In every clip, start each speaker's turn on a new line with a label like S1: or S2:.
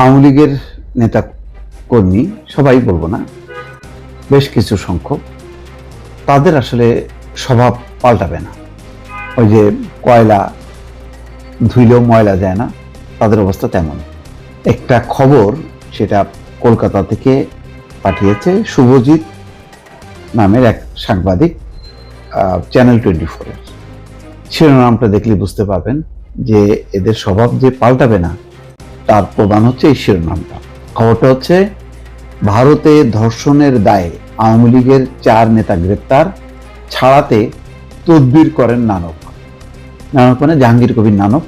S1: আওয়ামী লীগের নেতা কর্মী, সবাই বলব না, বেশ কিছু সংখ্যক, তাদের আসলে স্বভাব পাল্টাবে না। ওই যে কয়লা ধুইলেও ময়লা যায় না, তাদের অবস্থা তেমন। একটা খবর সেটা কলকাতা থেকে পাঠিয়েছে শুভজিৎ নামের এক সাংবাদিক চ্যানেল টোয়েন্টি ফোরের শিরোনামটা দেখলে বুঝতে পারবেন যে এদের স্বভাব যে পাল্টাবে না তার প্রমাণ হচ্ছে এই শিরোনামটা। খবরটা হচ্ছে, ভারতে ধর্ষণের দায়ে আওয়ামী লীগের চার নেতা গ্রেপ্তার, ছাড়াতে তদবির করেন নানক। নানক মানে জাহাঙ্গীর কবির নানক।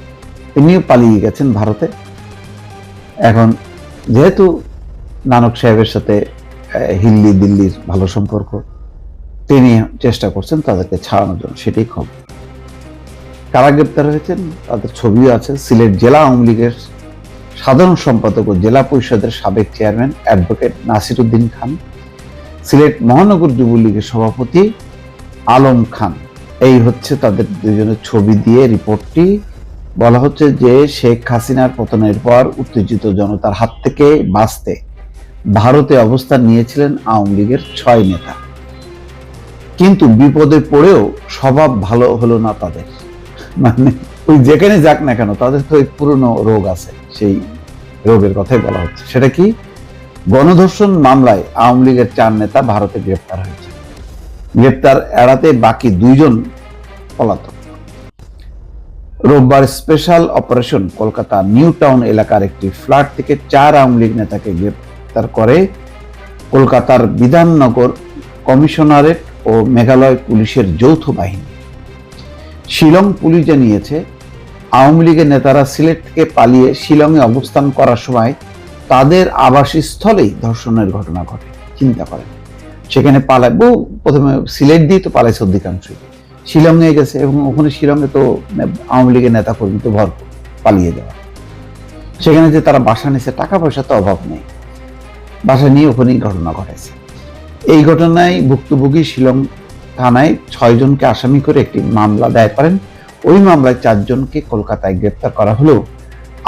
S1: তিনিও পালিয়ে গেছেন ভারতে। এখন যেহেতু নানক সাহেবের সাথে হিল্লি দিল্লির ভালো সম্পর্ক, তিনি চেষ্টা করছেন তাদেরকে ছাড়ানোর জন্য, সেটাই খবর। কারা গ্রেপ্তার হয়েছেন? তাদের ছবিও আছে। সিলেট জেলা আওয়ামী লীগের সাধারণ সম্পাদক ও জেলা পরিষদের সাবেক চেয়ারম্যান অ্যাডভোকেট নাসির উদ্দিন খান, সিলেট মহানগর যুবলীগের সভাপতি আলম খান। এই হচ্ছে তাদের দুজনের ছবি দিয়ে রিপোর্টটি। বলা হচ্ছে যে শেখ হাসিনার পতনের পর উত্তেজিত জনতার হাত থেকে বাঁচতে ভারতে অবস্থান নিয়েছিলেন আওয়ামী লীগের ছয় নেতা। কিন্তু বিপদে পড়েও স্বভাব ভালো হলো না তাদের। মানে ওই যেখানে যাক না কেন, তাদের তো পুরনো রোগ আছে, সেই রোগের কথাই বলা হচ্ছে। সেটা কি? গণধর্ষণ মামলায় আওয়ামী লীগের চার নেতা ভারতে গ্রেপ্তার হয়েছে। গ্রেপ্তার এড়াতে বাকি দুইজন পলাতক। রোববার special operation Kolkata New Town এলাকার একটি ফ্ল্যাট থেকে চার আওয়ামী লীগ নেতাকে গ্রেপ্তার করে কলকাতার বিধাননগর কমিশনারেট ও মেঘালয় পুলিশের যৌথ বাহিনী। শিলং পুলিশ জানিয়েছে আওয়ামী লীগের নেতারা সিলেট থেকে পালিয়ে শিলংয়ে অবস্থান করার সময় তাদের আবাসস্থলেই ধর্ষণের ঘটনা ঘটে। চিন্তা করেন। সেখানে পালায়, বহু প্রথমে সিলেট দিয়ে তো পালাইছে অধিকাংশই। শিলংয়ে গেছে এবং ওখানে শিলংয়ে তো আওয়ামী লীগের নেতা কর্মী তো ভরপুর, পালিয়ে যাওয়া। সেখানে যে তারা বাসা নিয়েছে টাকা পয়সা তো অভাব নেই। বাসা নিয়ে ওখানেই ঘটনা ঘটেছে এই ঘটনায় ভুক্তভোগী শিলং থানায় ছয়জনকে আসামি করে একটি মামলা দায়ের করেন। ওই মামলায় চারজনকে কলকাতায় গ্রেপ্তার করা হলেও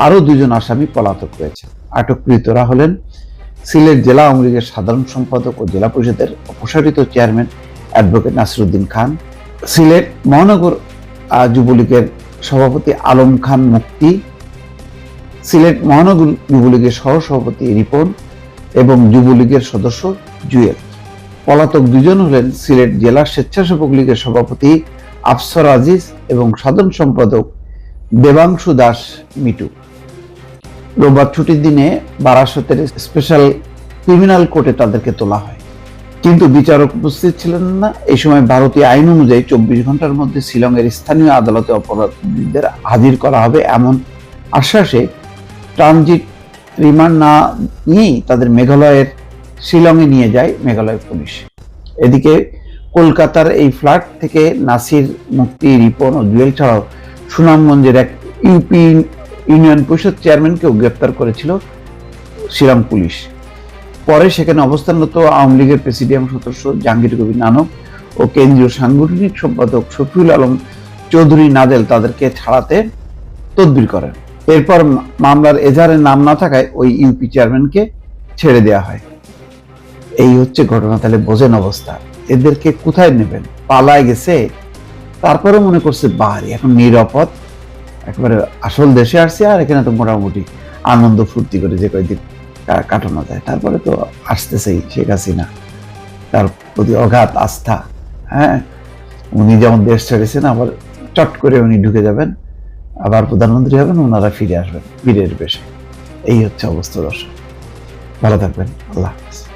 S1: আরও দুজন আসামি পলাতক রয়েছে। আটককৃতরা হলেন সিলেট জেলা আওয়ামী লীগের সাধারণ সম্পাদক ও জেলা পরিষদের অপসারিত চেয়ারম্যান অ্যাডভোকেট নাসিরুদ্দিন খান, সিলেট মহানগর যুবলীগের সভাপতি আলম খান মুক্তি, সিলেট মহানগর যুবলীগের সহসভাপতি রিপন এবং যুবলীগের সদস্য জুয়েল। পলাতক দুজন হলেন সিলেট জেলা স্বেচ্ছাসেবক লীগের সভাপতি আফসর আজিজ এবং সাধারণ সম্পাদক দেবাংশু দাস মিটু। রোববার ছুটির দিনে বারাসতের স্পেশাল ক্রিমিনাল কোর্টে তাদেরকে তোলা হয়। কিন্তু বিচারক উপস্থিত ছিলেন না। এই সময় ভারতীয় আইন অনুযায়ী চব্বিশ ঘণ্টার মধ্যে শিলংয়ের স্থানীয় আদালতে অপরাধীদের হাজির করা হবে এমন আশ্বাসে ট্রানজিট রিমান্ড না নিয়েই তাদের মেঘালয়ের শিলংয়ে নিয়ে যায় মেঘালয় পুলিশ। এদিকে কলকাতার এই ফ্ল্যাট থেকে নাসির মুক্তি রিপন ও জুয়েল ছাড়াও সুনামগঞ্জের এক ইউপি ইউনিয়ন পরিষদ চেয়ারম্যানকেও গ্রেপ্তার করেছিল শ্রীরাম পুলিশ। পরে সেখানে অবস্থানরত আওয়ামী লীগের প্রেসিডিয়াম সদস্য জাহাঙ্গীর কবির নানক ও কেন্দ্রীয় সাংগঠনিক সম্পাদক শফিউল আলম চৌধুরী নাদেল তাদেরকে ছাড়াতে তদবির করেন। এরপর মামলার এজাহারের নাম না থাকায় ওই ইউপি চেয়ারম্যানকে ছেড়ে দেওয়া হয়। এই হচ্ছে ঘটনা তাহলে বোঝেন অবস্থা। এদেরকে কোথায় নেবেন? পালায় গেছে। তারপরে মনে করছে, বাহারি, এখন নিরাপদ। একেবারে আসল দেশে আসছে আর এখানে তো মোটামুটি আনন্দ ফুর্তি করে যে কয়েকদিন কাটানো যায়। তারপরে তো আসতেছেই, শেখ হাসিনা। তার প্রতি অগাধ আস্থা হ্যাঁ? উনি যেমন দেশ ছেড়েছেন, আবার চট করে উনি ঢুকে যাবেন। আবার প্রধানমন্ত্রী হবেন, ওনারা ফিরে আসবেন বীরের বেশে। এই হচ্ছে অবস্থা দর্শক। ভালো থাকবেন। আল্লাহ হাফেজ।